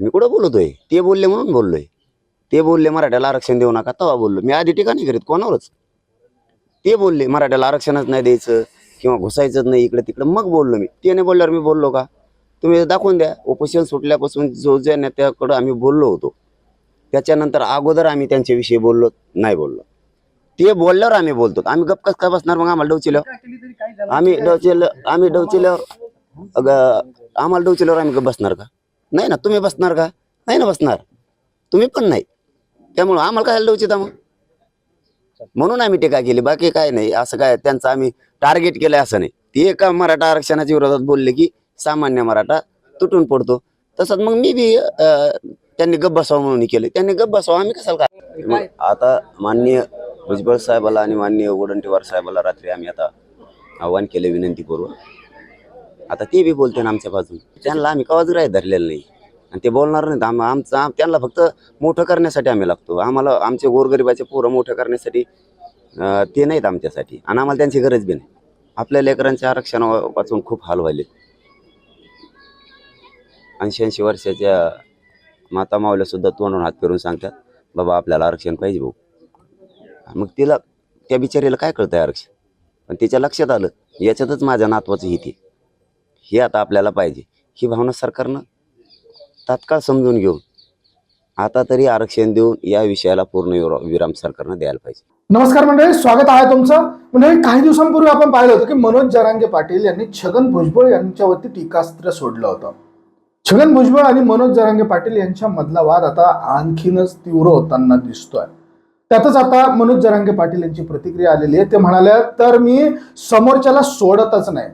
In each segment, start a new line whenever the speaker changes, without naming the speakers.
मी कुठं बोलतोय? ते बोलले म्हणून बोललोय. ते बोलले मराठ्याला आरक्षण देऊ नका तेव्हा बोललो. मी आधी टीका नाही करीत कोणावरच. ते बोलले मराठ्याला आरक्षणच नाही द्यायचं किंवा घुसायचंच नाही इकडे तिकडं. मग बोललो मी. त्याने बोलल्यावर मी बोललो का? तुम्ही दाखवून द्या. उपोषण सुटल्यापासून जो ज्या नेत्याकडं आम्ही बोललो होतो. त्याच्यानंतर अगोदर आम्ही त्यांच्याविषयी बोललो नाही बोललो. ते बोलल्यावर आम्ही बोलतो. आम्ही गप कस काय बसणार मग आम्हाला डवचिल्यावर आम्ही डवचिल आम्ही डवचिल्यावर अगं, आम्हाला डवचिल्यावर आम्ही गप बसणार का? नाही ना तुम्ही बसणार का? नाही ना बसणार. तुम्ही पण नाही. त्यामुळं आम्हाला काय डवचिता मग? म्हणून आम्ही टीका केली बाकी काय नाही. असं काय त्यांचं आम्ही टार्गेट केलंय असं नाही. ते एका मराठा आरक्षणाच्या विरोधात बोलले की सामान्य मराठा तुटून पडतो. तसंच मग मी बी त्यांनी गप्प बसावं म्हणून केलं. त्यांनी गप्प बसावं आम्ही कशाला काय? मग आता माननीय भुजबळ साहेबाला आणि माननीय वडंटीवार साहेबाला रात्री आम्ही आता आव्हान केले विनंती करू. आता ते बी बोलते ना आमच्या बाजून. त्यांना आम्ही कवाच राय धरलेलं नाही. आणि ते बोलणार नाहीत. आम आमचं त्यांना फक्त मोठं करण्यासाठी आम्ही लागतो. आम्हाला आमचे गोरगरिबाचे पोरं मोठं करण्यासाठी ते नाहीत आमच्यासाठी. आणि आम्हाला त्यांची गरज बी नाही. आपल्या लेकरांच्या आरक्षणापासून खूप हाल व्हायले ऐंशी ऐंशी वर्षाच्या माता मावल्या सुद्धा तोंडून हात फिरून सांगतात बाबा आपल्याला आरक्षण पाहिजे भाऊ. मग तिला त्या बिचारीला काय कळतंय आरक्षण? पण तिच्या लक्षात आलं. याच्यातच माझ्या नातवाचं हित हे आता आपल्याला पाहिजे. ही भावना सरकारनं तात्काळ समजून घेऊन आता तरी आरक्षण देऊन या विषयाला पूर्ण विराम सरकारनं द्यायला पाहिजे.
नमस्कार मंडळी स्वागत आहे तुमचं. मंडळी काही दिवसांपूर्वी आपण पाहिलं होतं की मनोज जरांगे पाटील यांनी छगन भुजबळ यांच्यावरती टीकास्त्र सोडलं होतं. छगन भुजबळ आणि मनोज जरांगे पाटील यांच्या मधला वाद आता आणखीनच तीव्र होताना दिसतोय. त्यातच आता मनोज जरांगे पाटील यांची प्रतिक्रिया आलेली आहे. ते म्हणाले तर मी समोरच्याला सोडतच नाही.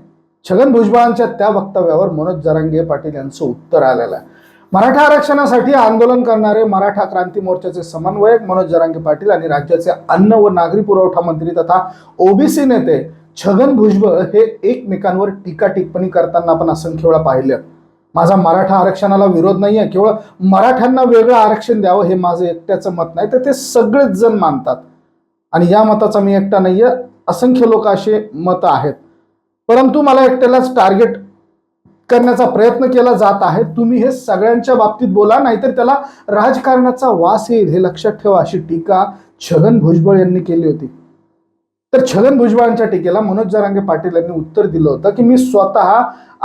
छगन भुजबळांच्या त्या वक्तव्यावर मनोज जरांगे पाटील यांचं उत्तर आलेलं आहे. मराठा आरक्षणासाठी आंदोलन करणारे मराठा क्रांती मोर्चाचे समन्वयक मनोज जरांगे पाटील आणि राज्याचे अन्न व नागरी पुरवठा मंत्री तथा ओबीसी नेते छगन भुजबळ हे एकमेकांवर टीका टिप्पणी करताना आपण असंख्य वेळा पाहिलं. माझा मराठा आरक्षणाला विरोध नाही आहे केवळ मराठ्यांना वेगळं आरक्षण द्यावं हे माझं एकट्याचं मत नाही तर ते सगळेच जण मानतात. आणि या मताचा मी एकटा नाही आहे असंख्य लोक असे मत आहेत. परंतु मला एकट्यालाच टार्गेट करण्याचा प्रयत्न केला जात आहे. तुम्ही हे सगळ्यांच्या बाबतीत बोला नाहीतर त्याला राजकारणाचा वास येईल हे लक्षात ठेवा अशी टीका छगन भुजबळ यांनी केली होती. तर छगन भुजबळांच्या टीकेला मनोज जरांगे पाटील यांनी उत्तर दिलं होतं की मी स्वतः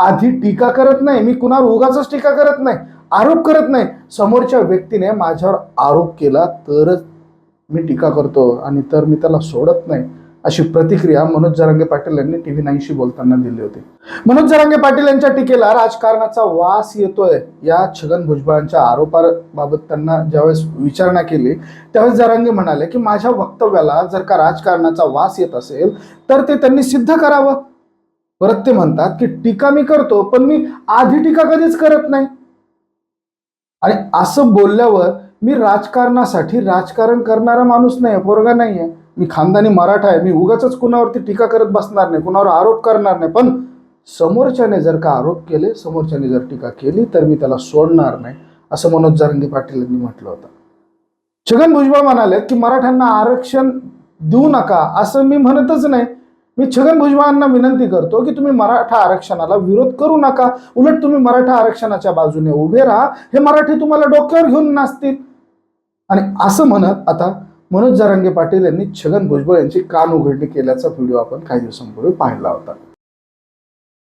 आधी टीका करत नाही मी कुणावर उगाच टीका करत नाही आरोप करत नाही. समोरच्या व्यक्तीने माझ्यावर आरोप केला तरच मी टीका करतो आणि तर मी त्याला सोडत नाही. अशी प्रतिक्रिया मनोज जरांगे पाटील यांनी टीव्ही नाईनशी बोलताना दिली होती. मनोज जरांगे पाटील यांच्या टीकेला राजकारणाचा वास येतोय या छगन भुजबळांच्या आरोपाबाबत त्यांना ज्यावेळेस विचारणा केली त्यावेळेस जरांगे म्हणाले की माझ्या वक्तव्याला जर का राजकारणाचा वास येत असेल तर ते त्यांनी सिद्ध करावं. परत ते म्हणतात की टीका मी करतो पण मी आधी टीका कधीच करत नाही. आणि असं बोलल्यावर मी राजकारणासाठी राजकारण करणारा माणूस नाही पोरगा नाही आहे मी खानदानी मराठा आहे मी उगाच कुणावरती टीका करत बसणार नाही कुणावर आरोप करणार नाही. पण समोरच्याने जर का आरोप केले समोरच्याने जर टीका केली तर मी त्याला सोडणार नाही असं मनोज जरांगे पाटील यांनी म्हटलं होतं. छगन भुजबळ म्हणाले की मराठ्यांना आरक्षण देऊ नका असं मी म्हणतच नाही. मी छगन भुजबळांना विनंती करतो की तुम्ही मराठा आरक्षणाला विरोध करू नका उलट तुम्ही मराठा आरक्षणाच्या बाजूने उभे राहा हे मराठी तुम्हाला डोक्यावर घेऊन नाचतील. आणि असं म्हणत आता मनोज जारंगे पाटील यांनी छगन भुजबळ यांची कान उघडणी केल्याचा व्हिडिओ आपण काही दिवसांपूर्वी पाहिला होता.